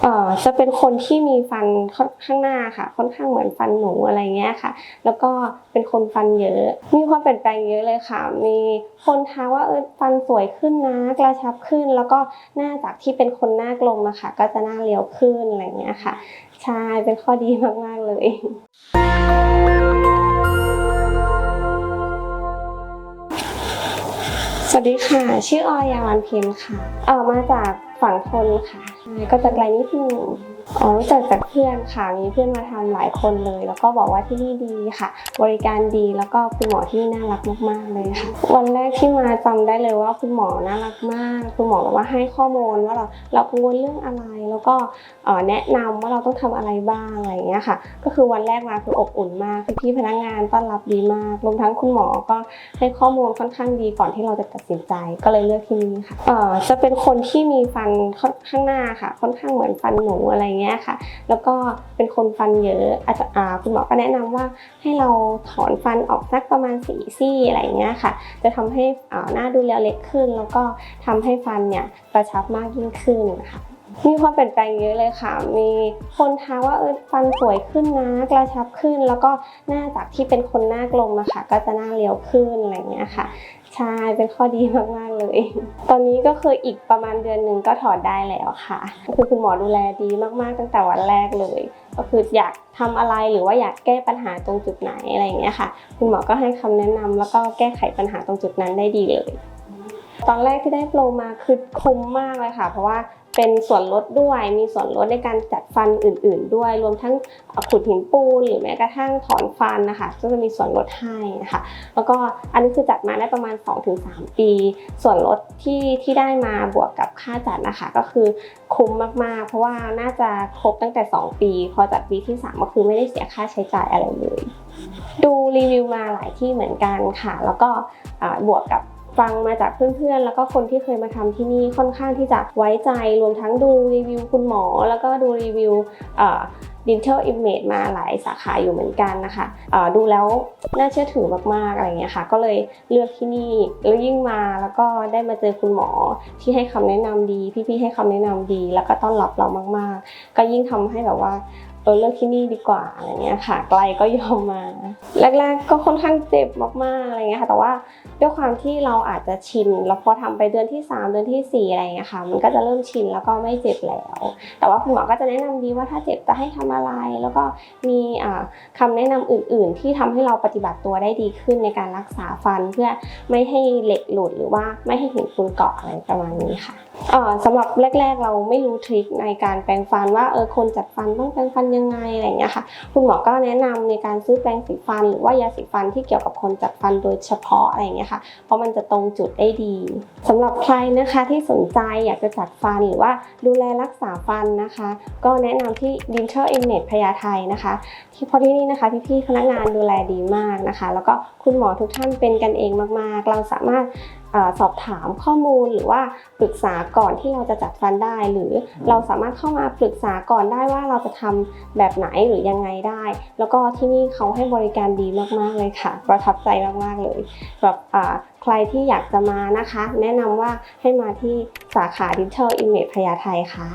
เอ่อจะเป็นคนที่มีฟันค่อนข้างหน้าค่ะ ค่อนข้างเหมือนฟันหนูอะไรเงี้ยค่ะ แล้วก็เป็นคนฟันเยอะ มีความเปลี่ยนแปลงเยอะเลยค่ะ มีคนทักว่าเออฟันสวยขึ้นนะกระชับขึ้น แล้วก็หน้าจากที่เป็นคนหน้ากลมอะค่ะ ก็จะหน้าเรียวขึ้นอะไรเงี้ยค่ะใช่เป็นข้อดีมากๆเลยสวัสดีค่ะ ชื่อออยาวันเพ็ญค่ะ เออมาจาก ฝั่งทนค่ะ ก็จะไกลนิดนึงอ๋อรู้จักจากเพื่อนค่ะ มีเพื่อนมาทำหลายคนเลย แล้วก็บอกว่าที่นี่ดีค่ะ บริการดีแล้วก็คุณหมอที่น่ารักมากๆเลยค่ะ วันแรกที่มาจำได้เลยว่าคุณหมอน่ารักมาก คุณหมอบอกว่าให้ข้อมูลว่าเราเรากังวลเรื่องอะไร แล้วก็แนะนำว่าเราต้องทำอะไรบ้างอะไรอย่างเงี้ยค่ะ ก็คือวันแรกมาคืออบอุ่นมากพี่พนักงานต้อนรับดีมากรวมทั้งคุณหมอก็ให้ข้อมูลค่อนข้างดีก่อนที่เราจะตัดสินใจ ก็เลยเลือกที่นี่ค่ะจะเป็นคนที่มีฟันข้างหน้าค่ะ ค่อนข้างเหมือนฟันหนูอะไรเงี้ยค่ะ แล้วก็เป็นคนฟันเยอะอาจจะคุณหมอก็แนะนำว่าให้เราถอนฟันออกสักประมาณสี่ซี่อะไรเงี้ยค่ะ จะทำให้อ่าหน้าดูเล็กขึ้น แล้วก็ทำให้ฟันเนี่ยกระชับมากยิ่งขึ้นค่ะ มีความเปลี่ยนแปลงเยอะเลยค่ะ มีคนทักว่าเออฟันสวยขึ้นนะ กระชับขึ้น แล้วก็หน้าจากที่เป็นคนหน้ากลมอะค่ะก็จะหน้าเรียวขึ้นอะไรเงี้ยค่ะ ใช่ เป็นข้อดีมากๆเลย ตอนนี้ก็คืออีกประมาณเดือนหนึ่งก็ถอดได้แล้วค่ะก็คือคุณหมอดูแลดีมากๆตั้งแต่วันแรกเลย ก็คืออยากทำอะไรหรือว่าอยากแก้ปัญหาตรงจุดไหนอะไรเงี้ยค่ะ คุณหมอก็ให้คำแนะนำแล้วก็แก้ไขปัญหาตรงจุดนั้นได้ดีเลยตอนแรกที่ได้โปรมาคือคุ้มมากเลยค่ะ เพราะว่า เป็นส่วนลดด้วย มีส่วนลดในการจัดฟันอื่น ๆ ด้วย รวมทั้งขุดหินปูนหรือแม้กระทั่งถอนฟันนะคะ ก็จะมีส่วนลดให้นะคะ แล้วก็อันนี้คือจัดมาได้ประมาณ 2-3 ปี ส่วนลดที่ที่ได้มาบวกกับค่าจัดนะคะ ก็คือคุ้มมาก ๆ เพราะว่าน่าจะครบตั้งแต่ 2 ปี พอจัดปีที่ 3 ก็คือไม่ได้เสียค่าใช้จ่ายอะไรเลย ดูรีวิวมาหลายที่เหมือนกันค่ะ แล้วก็บวกกับ ฟังมาจากเพื่อนๆ แล้วก็คนที่เคยมาทำที่นี่ค่อนข้างที่จะไว้ใจรวมทั้งดูรีวิวคุณหมอ แล้วก็ดูรีวิวดิจิทัลอิมเมจมาหลายสาขาอยู่เหมือนกันนะคะดูแล้วน่าเชื่อถือมากๆอะไรเงี้ยค่ะ ก็เลยเลือกที่นี่แล้วยิ่งมาแล้วก็ได้มาเจอคุณหมอที่ให้คำแนะนำดี พี่ๆให้คำแนะนำดี แล้วก็ต้อนรับเรามากๆ ก็ยิ่งทำให้แบบว่า เออเลือกที่นี่ดีกว่าอะไรเงี้ยค่ะ ไกลก็ยอมมา แรก ๆ ก็ค่อนข้างเจ็บมากๆอะไรเงี้ยค่ะ แต่ว่าด้วยความที่เราอาจจะชิน แล้วพอทำไปเดือนที่ 3 เดือนทีสี่ 4 อะไรเงี้ยค่ะ มันก็จะเริ่มชินแล้วก็ไม่เจ็บแล้ว แต่ว่าคุณหมอก็จะแนะนำดีว่าถ้าเจ็บจะให้ทำอะไร แล้วก็มีอ่าคำแนะนำอื่น ๆ ที่ทำให้เราปฏิบัติตัวได้ดีขึ้นในการรักษาฟันเพื่อไม่ให้เหล็กหลุดหรือว่าไม่ให้หินปูนเกาะอะไรประมาณนี้ค่ะ สำหรับแรก ๆ เราไม่รู้ทริคในการแปรงฟันว่าเออคนจัดฟันต้องแปรงฟันยังไงอะไรอย่างเงี้ยค่ะคุณหมอก็แนะนำในการซื้อแปรงสีฟัน หรือว่ายาสีฟันที่เกี่ยวกับคนจัดฟันโดยเฉพาะอะไรอย่างเงี้ยค่ะ เพราะมันจะตรงจุดได้ดีสำหรับใครนะคะที่สนใจอยากจะจัดฟันหรือว่าดูแลรักษาฟันนะคะ ก็แนะนำที่ Dental i m n e t พญาไทนะคะ ที่เพราะที่นี่นะคะพี่ๆพนักงานดูแลดีมากนะคะ แล้วก็คุณหมอทุกท่านเป็นกันเองมากๆ เราสามารถ สอบถามข้อมูลหรือว่าปรึกษาก่อนที่เราจะจัดฟันได้ หรือเราสามารถเข้ามาปรึกษาก่อนได้ว่าเราจะทำแบบไหนหรือยังไงได้ แล้วก็ที่นี่เขาให้บริการดีมากๆเลยค่ะ ประทับใจมากๆเลยแบบอ่าใครที่อยากจะมานะคะ แนะนำว่าให้มาที่สาขา Dental Image พญาไทค่ะ